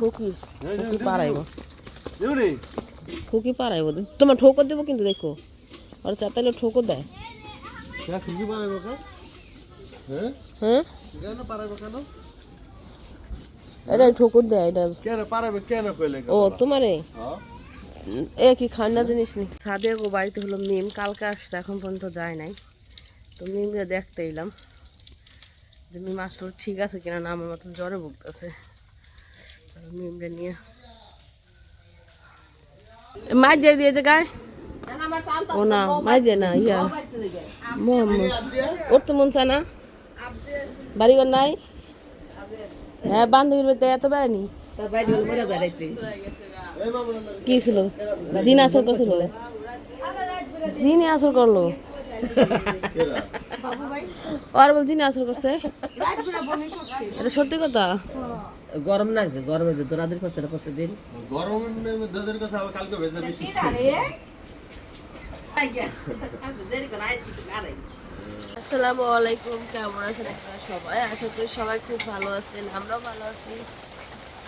খুকি খুকি পারাইব খুকি পারাইব তোমার ঠোকর দেবো কিন্তু দেখো। আর চাতালে ঠোকর দেয়। পারাইব হ্যাঁ? হ্যাঁ? পারাইব কেন? এটা ঠোকর দেয় এটা। কেন পারাইব কেন কইলে ও তোমারে? হ্যাঁ? এ কি জিনিস নি? গো বাড়িতে হলো মিম। কালকে আসছে এখন পর্যন্ত যায় নাই। তো মিমকে দেখতে এলাম। যে মিম আসলে ঠিক আছে কিনা না আমার মতন জ্বরে ভুগতেছে। নিয়ে মাছ দিয়েছে গায়ে ও না যায় না ইয়া মোহাম্মদ ওর তো মন না বাড়িঘর নাই হ্যাঁ বান্ধবীর বাড়িতে এত বেড়ানি কি ছিল জিন আসর করছিল জিনে আসর করল আর বল জিনে আসর করছে এটা সত্যি কথা গরম না যে গরমের ভিতর রাতের পাশে পাশে দিন। গরম দাদের কাছে আবার কালকে ভেজা বৃষ্টি আসসালামু আলাইকুম কেমন আছেন আপনারা সবাই? আশা করি সবাই খুব ভালো আছেন আমরাও ভালো আছি।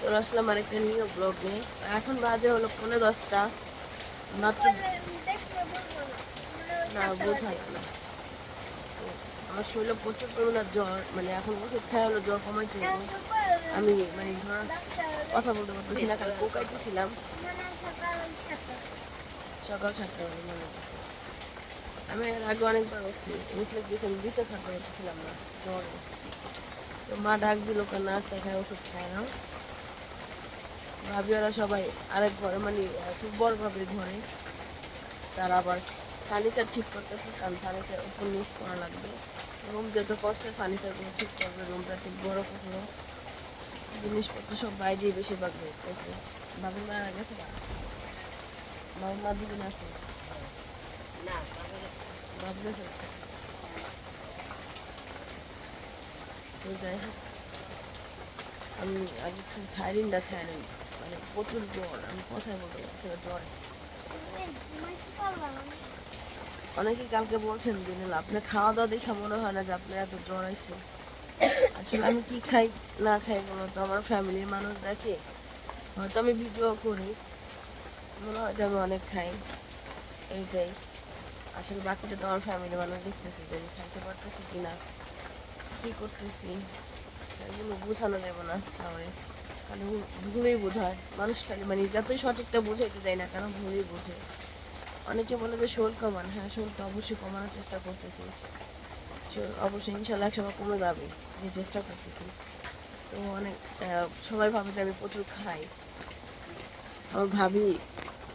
চলে আসলাম আরেকটা নিউ ব্লগ এখন বাজে হলো পনেরো দশটা। মাত্র না বোঝা না। আমার শরীরে প্রচুর পরিমাণে জ্বর মানে এখন ওষুধ খাই হলো জ্বর কমাইতে হবে। আমি মানে কথা বলতে সকাল সাতটা মনে। আমি এর আগে অনেকবার আমি বিষে থাকতে না তো মা ডাক দিল কেন আসতে খায় ওষুধ খায় না। ভাবি ওরা সবাই আরেক ঘরে মানে খুব বড় ভাবির ঘরে তারা আবার ফার্নিচার ঠিক করতেছে, কারণ ফার্নিচার উপর নিচ করা লাগবে। রুম যত করছে ফার্নিচারগুলো ঠিক করবে রুমটা ঠিক বড় করল। জিনিসপত্র সব বাইরে বেশিরভাগ বেচতেছে ভাবির মারা গেছে মা দুদিন আছে? ভাবতেছে তো যাই হোক আমি আগে থাইরিনটা থাইরিন মানে প্রচুর জ্বর আমি কথাই বলতে পারছি না জ্বর। অনেকে কালকে বলছেন নীল আপনার খাওয়া দাওয়া দেখে মনে হয় না যে আপনার এত জ্বর আছে আসলে আমি কি খাই, না খাই বলো তো আমার ফ্যামিলির মানুষ দেখে। হয়তো আমি ভিডিও করি, মনে হয় যে আমি অনেক খাই। এইটাই। আসলে বাকিটা তো আমার ফ্যামিলি মানুষ দেখতেছি যে খাইতে পারতেছি কি না, কী করতেছি এগুলো বোঝানো যাবে না তাহলে কারণ ভুলেই বোঝায়। মানুষ খালি মানে যতই সঠিকটা বোঝাইতে যায় না কেন ভুলেই বোঝে। অনেকে বলে যে শোল কমান হ্যাঁ শোলটা অবশ্যই কমানোর চেষ্টা করতেছি। শোল অবশ্যই ইনশাল্লাহ একসময় কমে যাবে। যে চেষ্টা করতেছি। তো অনেক সবাই ভাবে যে আমি প্রচুর খাই। আমার ভাবি,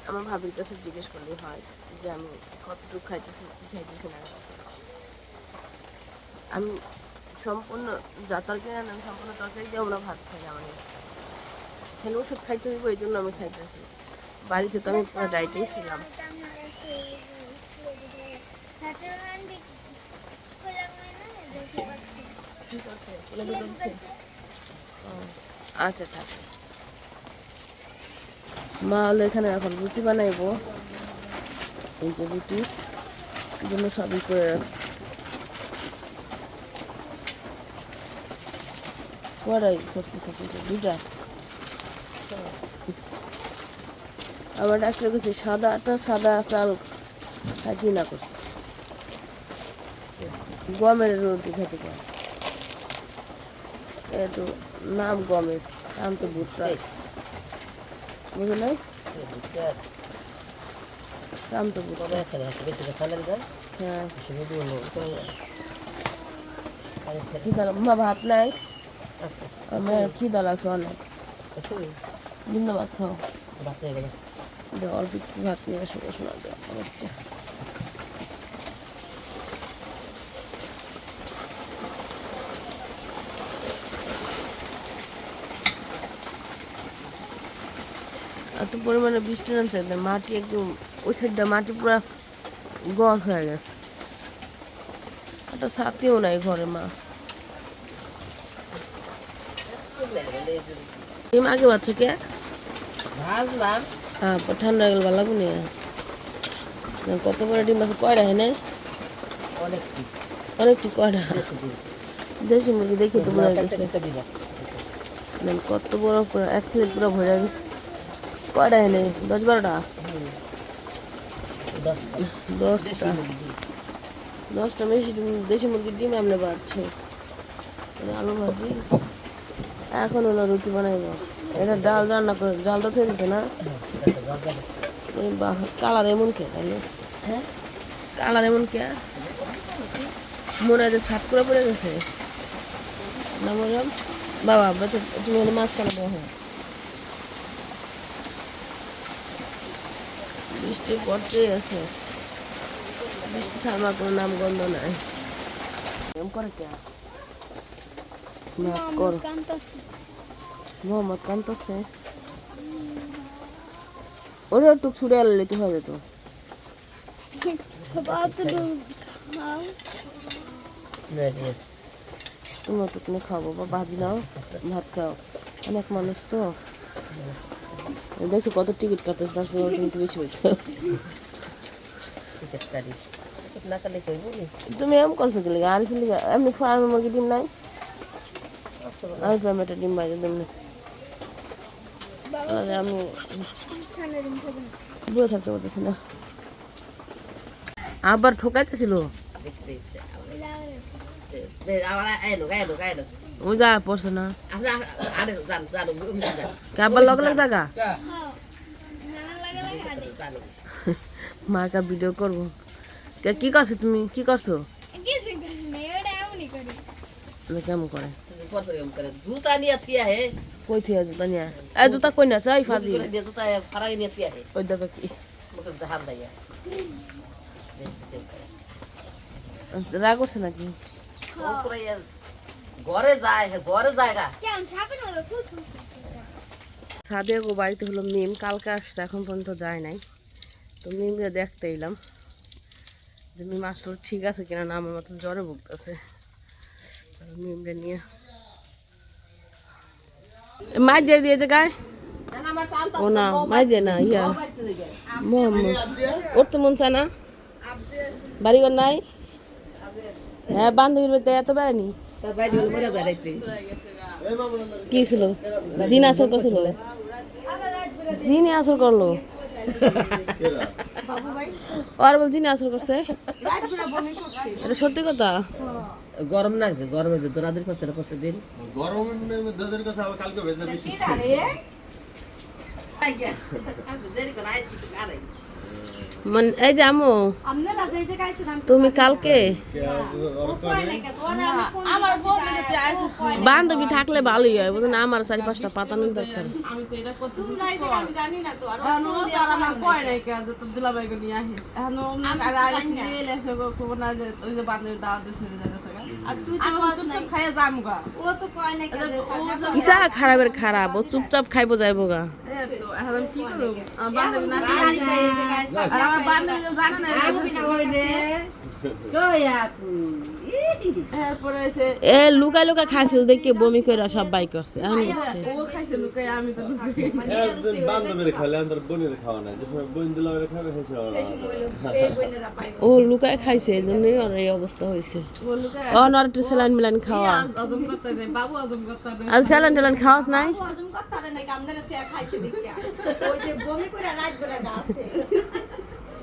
আমার ভাবির কাছে জিজ্ঞেস করলে হয় যে আমি কতটুকু খাইতেছি, কি খাইতেছি না আমি সম্পূর্ণ যা তরকারি আনি, আমি সম্পূর্ণ তরকারি দিয়ে আমরা ভাত খাই আমার খেলে ওষুধ খাইতে হইব, এই জন্য আমি খাইতেছি। বাড়িতে তো আমি পুরো ডাইটেই ছিলাম। ঠিক আছে আচ্ছা থাক। মা হলো এখানে এখন রুটি বানাইবো। এই যে রুটি জন্য সবই করে রাখছি। কড়াই করতে থাকছে দুটা আবার ডাক্তার কাছে সাদা আটা, সাদা চাল থাকি না করছে। গমের রুটি খেতে পারে। একটু নাম গমের নাম তো ভুট্টা। বুঝে নাই নাম তো ভুট্টা। হ্যাঁ। মা ভাত নাই? আমার খিদা লাগছে অনেক? বিন্দু ভাত খাও ভাত হয়ে অল্প ভাত নিয়ে এসে শোনা দেওয়া এত পরিমাণে বৃষ্টি নামছে মাটি একদম ওই সাইডটা মাটি পুরো গল হয়ে গেছে। একটা ছাতিও নাই ঘরে মা। ডিম আগে বাচ্চা কে? ভাজলাম। হ্যাঁ ঠান্ডা গেল ভালো লাগুনি কত বড় ডিম আছে কয়টা হ্যাঁ অনেক অনেকটি কয়টা? দেশি মুরগি দেখি তো বোঝা গেছে। কত বড় পুরো এক প্লেট পুরো ভরে গেছে। কয়টা এনে দশ বারোটা? দশ দশটা। দশটা বেশি দেশি মুরগির ডিম এমনি বাড়ছে। আলু ভাজি। এখন হলো রুটি বানাইব। এটা ডাল রান্না করে ডালটা থয়ে দিতে না? কালার এমন কে তাহলে হ্যাঁ? কালার এমন কে? মনে হয় যে করে পড়ে গেছে। না মরিয়াম বাবা তুমি হলে মাছ দেওয়া হয়। বৃষ্টি পড়তেই আছে। বৃষ্টি থামার কোনো নাম গন্ধ নাই। এম করে কে? না করো। মোহাম্মদ কান্তছে ওটা একটু ছুড়ে আনলে তো হয়ে যেত। তুমি ওটুকুনি খাব বা ভাজি নাও ভাত খাও। অনেক মানুষ তো। দেখছ কত টিকিট কাটতেছে তার সঙ্গে কিন্তু বেশি হয়েছে টিকিট কাটি। না কাটলে কই বলি তুমি এম করছ কি লাগে? আর ফেলি এমনি ফার্মের মুরগি ডিম নাই। আর ফার্মের ডিম বাইরে ডিম নেই আরে আমি বুড়ো থাকতে পারতেছি না। আবার ঠোকাইতেছিল? দেখতে দেখতে। আবার এলো এলো এলো ও যা পড়ছে না। কে আবার লগ লগ জায়গা জানো মার্কা ভিডিও করব। কে কি করছ তুমি? কি করছ? কেমন করে? জুতা নিয়ে থিয়া হে। কই থিয়া জুতা নিয়ে? এই জুতা কই না চাই ফাজি। জুতা ফারাই নিয়ে থিয়া হে। ওই দেখো কি। হাত দাইয়া রাগ করছে নাকি? ঘরে যায় ঘরে জায়গা। সাদিয়া গো বাড়িতে হলো মিম কালকে আসছে এখন পর্যন্ত যায় নাই। তো মিমকে দেখতে এলাম। যে মিম আসলে ঠিক আছে কিনা না আমার মতন জ্বরে ভুগতেছে। মিমরে নিয়ে। যে দিয়েছে গায়ে। ও না যে না ইয়া। মোহাম্মদ ওর তো মন চায় না। বাড়িঘর নাই? হ্যাঁ বান্ধবীর বাড়িতে এত বেড়ানি বাইরে মরে কি ছিল? জিন আসর করছিল? জিনি আসর করল? আর বল জিনি আসর করছে? এটা সত্যি কথা? গরম লাগছে গরমে তো তোরাদের পাশে পাশে দিন। গরমের মধ্যে কাছে আবার কালকে ভেজা বৃষ্টি দেরি করে আইছি আরে মানে এই যে আমু তুমি কালকে বান্ধবী থাকলে ভালোই হয় বুঝলেন আমার চারি পাঁচটা পাতানোর দরকার কিসা খারাপের খারাপ ও চুপচাপ খাইবো যাইবো গা। এ লুকা লুকা খাইছিল দেখে বমি করে সব বাই করছে আমি ও লুকায় খাইছে এই জন্যই ওর এই অবস্থা হয়েছে ও নর একটু স্যালাইন মিলাইন খাওয়া। আর স্যালাইন ট্যালাইন খাওয়াস নাই?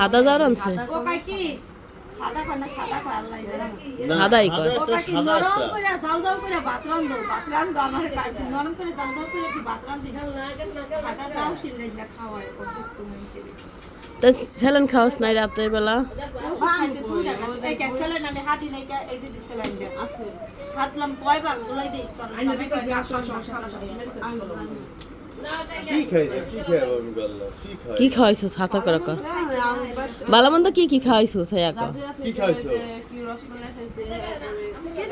হাতা যাওয়ার আনছে? একটা। করে অসুস্থ মানুষের। তা স্যালাইন খাওয়াস নাই রাতের বেলা? হাতলাম কয়বার দেই তোর কি কি কি কি খাওয়াইছো ছাতা করে কর ভালো মন্দ কি কি খাওয়াইছো কর কি খাইছো?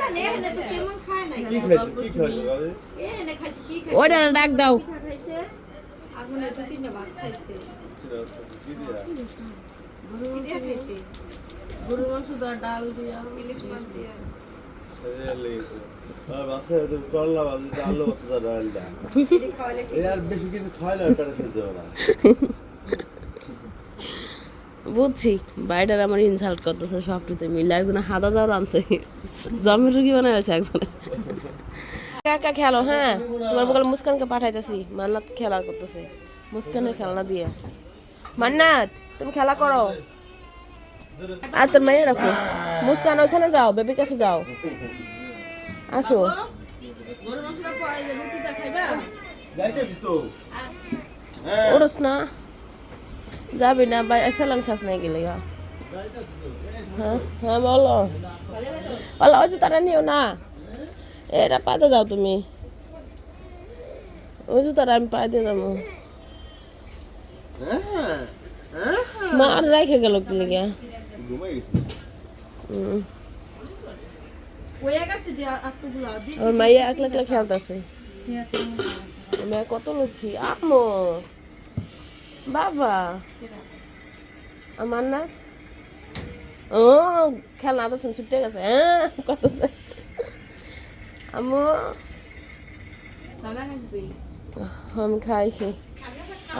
জানে এখানে তো কেমন খায় নাই কি খাইছো? কি খাইছো? গালে খাইছে? কি খাইছে ওইটা ডাক দাও। খাইছে আর মনে তিনটা ভাত খাইছে কি দিয়া কি খাইছে গরু মাংস ডাল দিয়া। ইলিশ মাছ দিয়ে না। বুঝছি বাইরের আমার ইনসাল্ট করতেছে সবটিতে মিলে একজন হাদা যাওয়ার আনছে। জমি রুগী বানায় আছে একজনে। কাকা খেলো হ্যাঁ? তোমার বকাল মুস্কানকে পাঠাইতেছি মান্নাত খেলা করতেছে মুস্কানের খেলনা দিয়ে। মান্নাত তুমি খেলা করো। আর তোর মেয়ে রাখো। মুস্কান ওইখানে যাও বেবির কাছে যাও। আসো। যাইতেছি তো। ওরস না। যাবি না ভাই স্যালান খাস নাই গেলে গা হ্যাঁ হ্যাঁ বলো। বলো ওই জুতাটা নিও না। এটা পাতে যাও তুমি। ওই জুতাটা আমি দিয়ে যাব। হ্যাঁ মা আর রেখে গেল কি লেগে? ঘুমাই হুম হয়ে আমার মাইয়া একলা একলা খেলতেছে মেয়ে কত লক্ষ্মী? আম্মু। বাবা। আমার না ও খেলনা তো ছুটে গেছে। হ্যাঁ কত আম্মু। আমি খাইছি।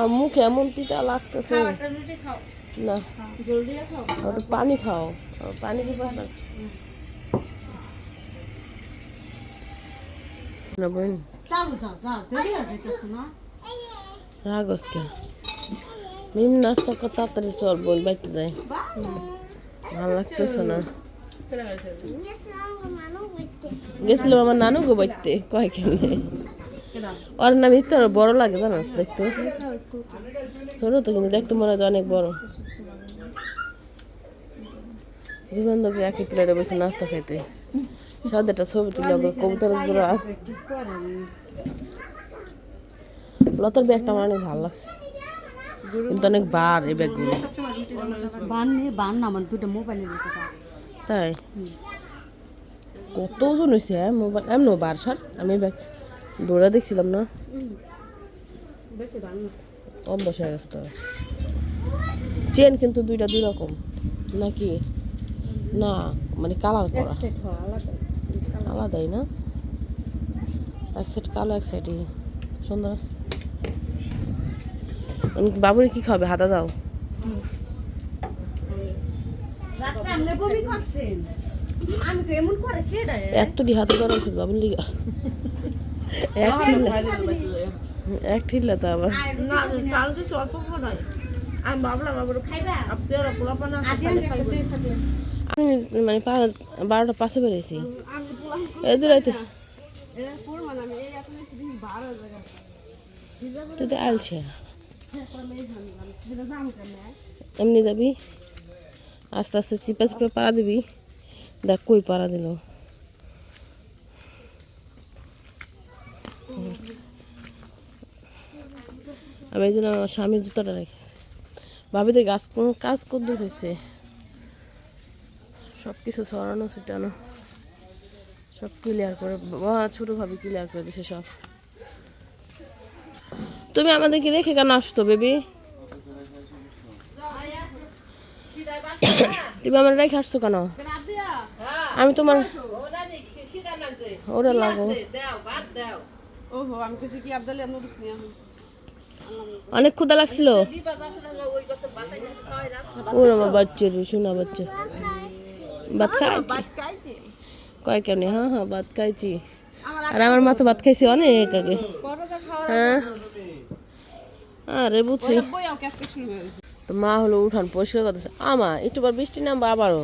আর মুখে এমন তিতা লাগতেছে। না। জল দিয়ে খাও। ওটা পানি খাও। পানি কি না বোন রাগস কে নাস্তা কর তাড়াতাড়ি চল বল বাইতে যাই ভালো লাগতেছে না গেছিল আমার নানু গো বাইতে কয় কেমনে ওর নাম একটু আরও বড় লাগে জানাস দেখতে ছোট তো কিন্তু দেখতে মনে হয় অনেক বড় জীবন একই প্লেটে বসে নাস্তা খাইতে সাদাটা ছবি তুলে কবুতরগুলো লতার ব্যাগটা আমার অনেক ভালো লাগছে। কিন্তু অনেক বার এই ব্যাগগুলো বান নিয়ে বান না আমার দুটো মোবাইলে তাই? কত ওজন হয়েছে হ্যাঁ? মোবাইল এমন বার সার আমি ব্যাগ দৌড়া দেখছিলাম না। অভ্যাস হয়ে গেছে তো। চেন কিন্তু দুইটা দুই রকম। নাকি? না মানে কালার করা। আলাদাই না? এক সাইড কালো এক সাইড সুন্দর বাবুরে কি খাবে? হাতা দাও। এতটি হাতে করা উচিত বাবুর লিগা। এক ঠিল্লা। এক ঠিল্লা তো আবার। না চাল দিছি অল্প করে আমি ভাবলাম আবার খাইবা? আমি মানে বারোটা পাশে বেরিয়েছি। এমনি যাবি? আস্তে আস্তে চিপা চিপা পাড়া দিবি। দেখ কই পাড়া দিল। আমি এই জন্য আমার স্বামীর জুতাটা রেখেছি। ভাবিদের গাছ কাজ কদ্দূর হয়েছে? সব কিছু সরানো ছিটানো। সব ক্লিয়ার করে বাবা ছোটো ভাবি ক্লিয়ার করে দিছে সব। তুমি আমাদেরকে রেখে কেন আসতো বেবি তুমি আমার রেখে আসছো কেন? আমি তোমার ওরা লাগো। ওহো আমি কিছু কি আবদালি আমি বুঝনি আমি অনেক ক্ষুদা লাগছিল? ওর বাচ্চা রে শোনা বাচ্চা। ভাত খাইছি। কয় কেন হ্যাঁ হ্যাঁ ভাত খাইছি। আর আমার মা তো ভাত খাইছি অনেক আগে। হ্যাঁ? আরে বুঝছি। তো মা হলো উঠান পরিষ্কার করতেছে। আমা, একটু পর বৃষ্টি নামবে আবারও।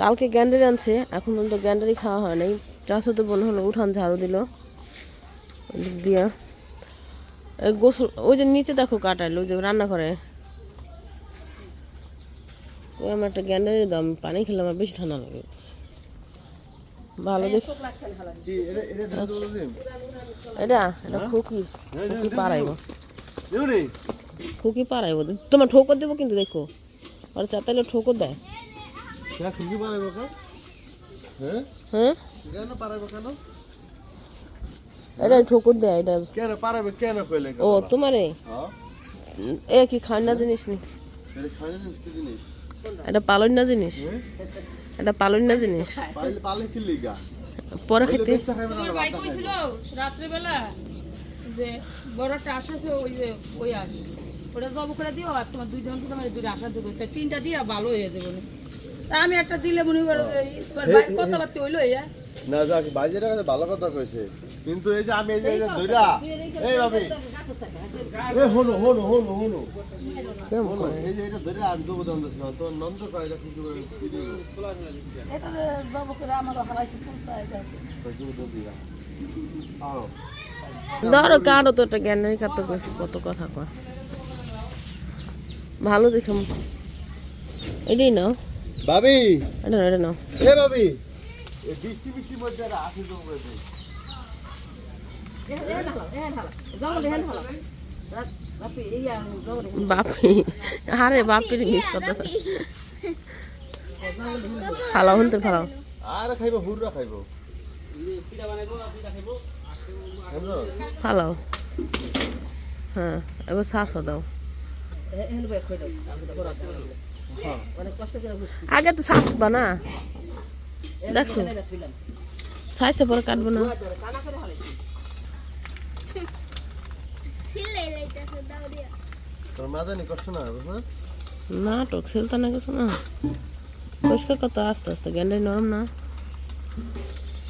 কালকে গ্যান্ডারি আনছে, এখন পর্যন্ত গ্যান্ডারি খাওয়া হয় নাই। চাষতে বোন হলো উঠান ঝাড়ু দিল। দিয়া। গোসল ওই যে নিচে দেখো কাটাইলো যে রান্না করে ওই আমার একটা গ্যান্ডারি দাম পানি খেলে আমার বেশি ঠান্ডা লাগে। ভালো দেখ এটা এটা এটা? খুকি হ্যাঁ, খুকি পারাইব খুকি পারাইব তোমার ঠোকর দেবো কিন্তু দেখো? ওরা চাতাইলে ঠোকর দেয়। পারাইব হ্যাঁ? হ্যাঁ? পারাইব কেন? এটা ঠোকর দেয় এটা কেন পারাইব কেন কইলে ও তোমারে? হ্যাঁ? এ কি খান্না জিনিস নি? কি জিনিস? এটা পালন না জিনিস। এটা পালন না জিনিস। পরে খেতে। রাত্রেবেলা যে ওই যে ওই ওটা জব করে দিও আর তোমার দুই তোমার দুই আশা দেবো তিনটা দিয়া ভালো হয়ে যাবে তা আমি একটা দিলে মনে করো কথাবার্তা হইল না যাক কাছে ভালো কথা কইছে। কিন্তু এই যে আমি এই যে ধইরা এই ভাবি। এই হলো হলো হলো হলো। এই যে এটা ধইরা আমি দেবো দাম তোমার নন্দ কয় এটা কিছু এটা জব করে আমার পৌঁছায় তো ধরো কারও তো একটা জ্ঞানের কাতো কইছি কত কথা কয়। ভালো দেখে এটাই নাও। ভাবি! এটা নাও এটা নাও। এ ভাবি! এই বৃষ্টি বৃষ্টির মধ্যে আর আসে দে বাপি। আরে বাপির মিস করতে ফালাও হুন তোর ফালাও। আর খাইবো হুররা খাইবো। ফালাও। হ্যাঁ এবার শ্বাস দাও। আগে তো শ্বাস বা না। দেখছ? সাইসে পরে কাটবো না। তোর মাথা নি কষ্ট না হবে না নাটক সেলতা না কিছু না পরিষ্কার করতে আস্তে আস্তে গ্যান্ডাই নরম না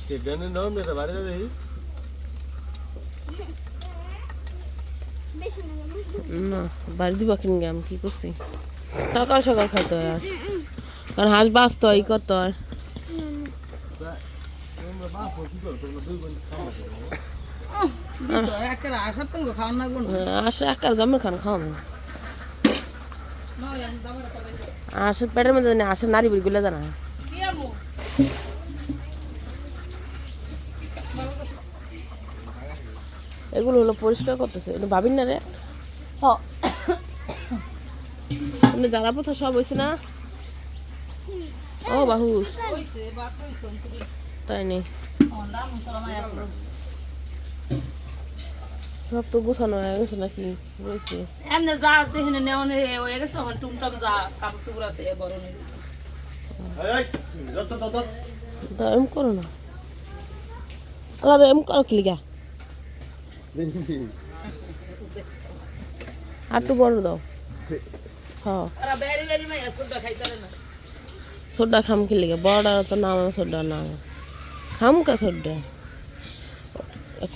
কে গানে নরম এটা বাড়ি যাবে না বাড়ি দিবা কিন আমি কি করছি সকাল সকাল খাইতে হয় আর কারণ হাঁস বাঁচতে হয় ই করতে হয় তোমরা আসে একার জামের খান খাওয়াবো। আসে পেটের মধ্যে জানি আসে নারী বুড়ি গুলো জানা। এগুলো হলো পরিষ্কার করতেছে এটা ভাবিন না রে। যারা পোথা সব হয়েছে না? ও বাহু। তাই নেই সব তো গোছানো হয়ে গেছে নাকি? রয়েছে। এমনি যা আছে হেনে নেওয়া হয়ে গেছে আমার টুমটাম যা কাপড় চোপড় আছে এ বড় নেই। এই যত তত তা এম করো না। আল্লাহ এম করো কি লিগা? একটু বড় দাও। হ্যাঁ। সুডা খাইতে না। সোডা খাম কি লিগা? বড়টা তো নাম সোডা নাম খাম কা সোডা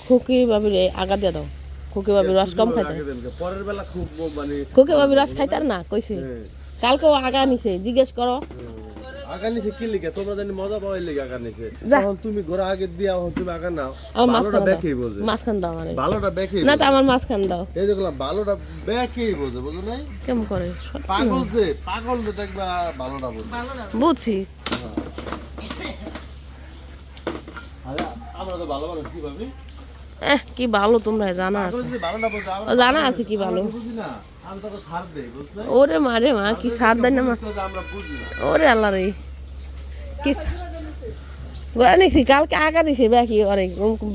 খুকি বাবির আগা দিয়ে দাও। খুকি বাবির রস কম খাইতে পরের বেলা খুব মানে খুকি বাবির রস খাইতার না কইছে। কালকেও আগা নিছে জিজ্ঞেস করো। আগা নিচে কি লিখে তোমরা জানি মজা পাওয়ার লিখে আগা নিচে যা। তখন তুমি ঘোরা আগে দিয়া তুমি আগা নাও। আমার ব্যাকেই দাও। বোঝে। মাঝখান দাও মানে ভালোটা ব্যাকেই না তো আমার দাও। এই দেখলাম ভালোটা ব্যাকেই বোঝে বুঝো নাই? কেমন করে? পাগল যে পাগল যে দেখবা ভালোটা বোঝে। বুঝছি। আমরা তো ভালো মানুষ কি ভাবি? এহ কি ভালো তোমরা জানা আছে। জানা আছে কি ভালো? ওরে মারে মা কি সার দেয় না মা? ওরে আল্লাহ রে কি গোয়া নিছি কালকে আগা দিছে বাকি অরে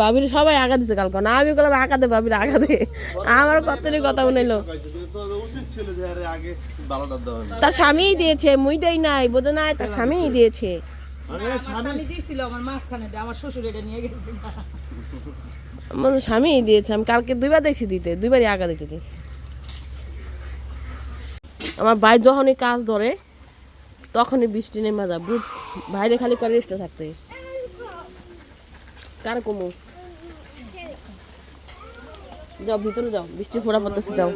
বাবির সবাই আঁকা দিছে কালকে। না আমি বললাম আঁকা দে বাবির আঁকা দে। আমার কতরি কথা না তার স্বামীই দিয়েছে মুই দেই নাই বোঝো নাই তার স্বামীই দিয়েছে। আমার স্বামী দিয়েছিল আমার মাঝখানে আমার শ্বশুর এটা নিয়ে গেছে। আমার স্বামী দিয়েছে, আমি কালকে দুইবার দেখছি দিতে, দুইবারই আগা দিতে দিই। আমার ভাই যখনই কাজ ধরে, তখনই বৃষ্টি নেমে যা বুঝ বাইরে খালি করে রেস্টে থাকতে। কার কমু? যাও, ভিতরে যাও, বৃষ্টি ফোড়া পড়তেছে যাও।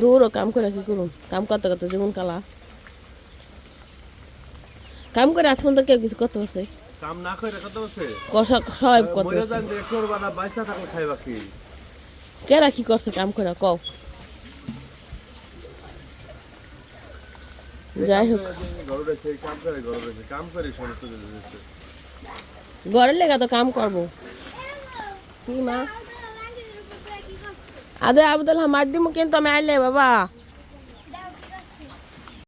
দূরও কাম করে কি করুন কাম করতে করতে যেমন কালা। কাম করে আজ পর্যন্ত কেউ কিছু করতে পারছে? কাম না করে কত বলছে? কষা সবাই করতে মরে যান যে করবা না বাইসা থাকলে খাইবা কি? কেরা কি করছে কাম করে? কও। যাই হোক। ঘরের লেগা তো কাম করব। কি মা? আদে আবুদুল মার দিমু কিন্তু আমি আইলে বাবা।